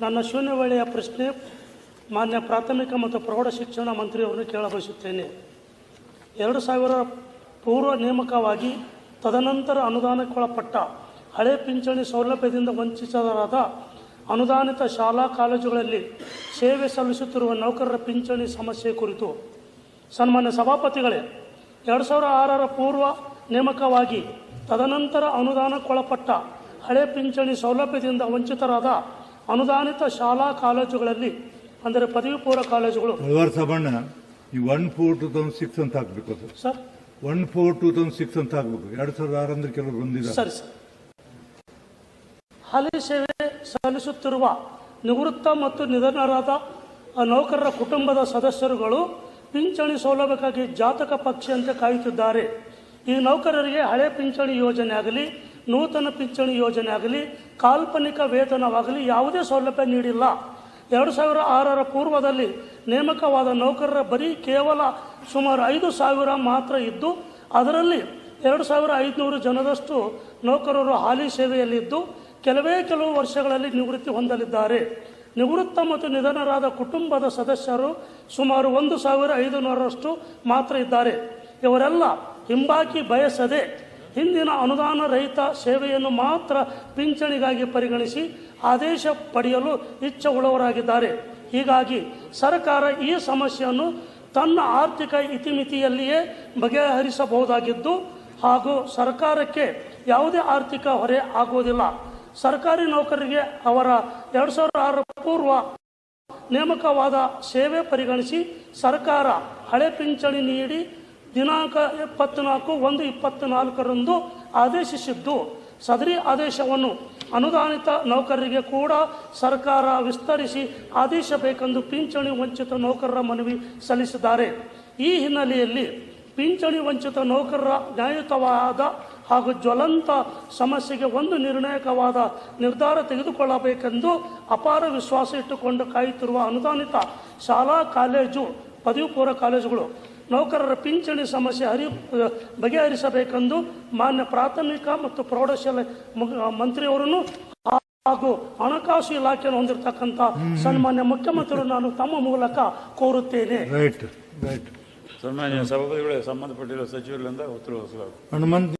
ನನ್ನ ಶೂನ್ಯ ವೇಳೆಯ ಪ್ರಶ್ನೆ, ಮಾನ್ಯ ಪ್ರಾಥಮಿಕ ಮತ್ತು ಪ್ರೌಢ ಶಿಕ್ಷಣ ಮಂತ್ರಿಯವರನ್ನು ಕೇಳಬಯಸುತ್ತೇನೆ. ಎರಡು ಸಾವಿರ ಪೂರ್ವ ನೇಮಕವಾಗಿ ತದನಂತರ ಅನುದಾನಕ್ಕೊಳಪಟ್ಟ ಹಳೆ ಪಿಂಚಣಿ ಸೌಲಭ್ಯದಿಂದ ವಂಚಿತರಾದ ಅನುದಾನಿತ ಶಾಲಾ ಕಾಲೇಜುಗಳಲ್ಲಿ ಸೇವೆ ಸಲ್ಲಿಸುತ್ತಿರುವ ನೌಕರರ ಪಿಂಚಣಿ ಸಮಸ್ಯೆ ಕುರಿತು ಸನ್ಮಾನ್ಯ ಸಭಾಪತಿಗಳೇ, ಎರಡು ಸಾವಿರ ಆರರ ಪೂರ್ವ ನೇಮಕವಾಗಿ ತದನಂತರ ಅನುದಾನಕ್ಕೊಳಪಟ್ಟ ಹಳೆ ಪಿಂಚಣಿ ಸೌಲಭ್ಯದಿಂದ ವಂಚಿತರಾದ ಅನುದಾನಿತ ಶಾಲಾ ಕಾಲೇಜುಗಳಲ್ಲಿ ಅಂದರೆ ಪದವಿ ಪೂರ್ವ ಕಾಲೇಜುಗಳು ಸಾಬಣ್ಣ ಈ one four two thousand six ಅಂತ ಹಾಕ್ಬೇಕು ಅದು. Sir. One four two thousand six ಅಂತ ಹಾಕ್ಬೇಕು. ಎರಡು ಸಾವಿರದ ಆರು ಅಂದ್ರೆ ಕೆಲವರು ಬಂದಿದ್ದಾರೆ. ಸರಿ ಸರ್. ಹಾಲಿ ಸೇವೆ ಸಲ್ಲಿಸುತ್ತಿರುವ ನಿವೃತ್ತ ಮತ್ತು ನಿಧನರಾದ ಆ ನೌಕರರ ಕುಟುಂಬದ ಸದಸ್ಯರುಗಳು ಪಿಂಚಣಿ ಸೌಲಭ್ಯಕ್ಕಾಗಿ ಜಾತಕ ಪಕ್ಷಿಯಂತೆ ಕಾಯುತ್ತಿದ್ದಾರೆ. ಈ ನೌಕರರಿಗೆ ಹಳೆ ಪಿಂಚಣಿ ಯೋಜನೆ ಆಗಲಿ ನೂತನ ಪಿಂಚಣಿ ಯೋಜನೆ ಆಗಲಿ, ಕಾಲ್ಪನಿಕ ವೇತನವಾಗಲಿ ಯಾವುದೇ ಸೌಲಭ್ಯ ನೀಡಿಲ್ಲ. ಎರಡು ಸಾವಿರ ಆರರ ಪೂರ್ವದಲ್ಲಿ ನೇಮಕವಾದ ನೌಕರರ ಬರೀ ಕೇವಲ ಸುಮಾರು ಐದು ಸಾವಿರ ಮಾತ್ರ ಇದ್ದು, ಅದರಲ್ಲಿ ಎರಡು ಸಾವಿರ ಐದುನೂರು ಜನರಷ್ಟು ನೌಕರರು ಹಾಲಿ ಸೇವೆಯಲ್ಲಿದ್ದು, ಕೆಲವೇ ಕೆಲವು ವರ್ಷಗಳಲ್ಲಿ ನಿವೃತ್ತಿ ಹೊಂದಲಿದ್ದಾರೆ. ನಿವೃತ್ತ ಮತ್ತು ನಿಧನರಾದ ಕುಟುಂಬದ ಸದಸ್ಯರು ಸುಮಾರು ಒಂದು ಸಾವಿರ ಐದುನೂರರಷ್ಟು ಮಾತ್ರ ಇದ್ದಾರೆ. ಇವರೆಲ್ಲ ಹಿಂಬಾಕಿ ಬಯಸದೆ ಹಿಂದಿನ ಅನುದಾನ ರಹಿತ ಸೇವೆಯನ್ನು ಮಾತ್ರ ಪಿಂಚಣಿಗಾಗಿ ಪರಿಗಣಿಸಿ ಆದೇಶ ಪಡೆಯಲು ಇಚ್ಛೆ ಉಳ್ಳವರಾಗಿದ್ದಾರೆ ಹೀಗಾಗಿ ಸರ್ಕಾರ ಈ ಸಮಸ್ಯೆಯನ್ನು ತನ್ನ ಆರ್ಥಿಕ ಇತಿಮಿತಿಯಲ್ಲಿಯೇ ಬಗೆಹರಿಸಬಹುದಾಗಿದ್ದು, ಹಾಗೂ ಸರ್ಕಾರಕ್ಕೆ ಯಾವುದೇ ಆರ್ಥಿಕ ಹೊರೆ ಆಗುವುದಿಲ್ಲ. ಸರ್ಕಾರಿ ನೌಕರರಿಗೆ ಅವರ ಎರಡು ಸಾವಿರದ ಆರರ ಪೂರ್ವ ನೇಮಕವಾದ ಸೇವೆ ಪರಿಗಣಿಸಿ ಸರ್ಕಾರ ಹಳೆ ಪಿಂಚಣಿ ನೀಡಿ ದಿನಾಂಕ ಇಪ್ಪತ್ನಾಲ್ಕು ಒಂದು ಇಪ್ಪತ್ನಾಲ್ಕರಂದು ಆದೇಶಿಸಿದ್ದು. ಸದರಿ ಆದೇಶವನ್ನು ಅನುದಾನಿತ ನೌಕರರಿಗೆ ಕೂಡ ಸರ್ಕಾರ ವಿಸ್ತರಿಸಿ ಆದೇಶಬೇಕೆಂದು ಪಿಂಚಣಿ ವಂಚಿತ ನೌಕರರ ಮನವಿ ಸಲ್ಲಿಸಿದ್ದಾರೆ. ಈ ಹಿನ್ನೆಲೆಯಲ್ಲಿ ಪಿಂಚಣಿ ವಂಚಿತ ನೌಕರರ ನ್ಯಾಯಯುತವಾದ ಹಾಗೂ ಜ್ವಲಂತ ಸಮಸ್ಯೆಗೆ ಒಂದು ನಿರ್ಣಾಯಕವಾದ ನಿರ್ಧಾರ ತೆಗೆದುಕೊಳ್ಳಬೇಕೆಂದು ಅಪಾರ ವಿಶ್ವಾಸ ಇಟ್ಟುಕೊಂಡು ಕಾಯುತ್ತಿರುವ ಅನುದಾನಿತ ಶಾಲಾ ಕಾಲೇಜು ಪದವಿ ಪೂರ್ವ ಕಾಲೇಜುಗಳು ನೌಕರರ ಪಿಂಚಣಿ ಸಮಸ್ಯೆ ಹರಿ ಬಗೆಹರಿಸಬೇಕೆಂದು ಮಾನ್ಯ ಪ್ರಾಥಮಿಕ ಮತ್ತು ಪ್ರೌಢಶಾಲೆ ಮಂತ್ರಿಯವರನ್ನು ಹಾಗೂ ಹಣಕಾಸು ಇಲಾಖೆಯನ್ನು ಹೊಂದಿರತಕ್ಕಂಥ ಸನ್ಮಾನ್ಯ ಮುಖ್ಯಮಂತ್ರಿಗಳು ನಾನು ತಮ್ಮ ಮೂಲಕ ಕೋರುತ್ತೇನೆ. Right right. ಸನ್ಮಾನ್ಯ ಸಭಾಪತಿಗಳೇ ಸಂಬಂಧಪಟ್ಟಿರುವ ಸಚಿವರಿಂದ ಉತ್ತರ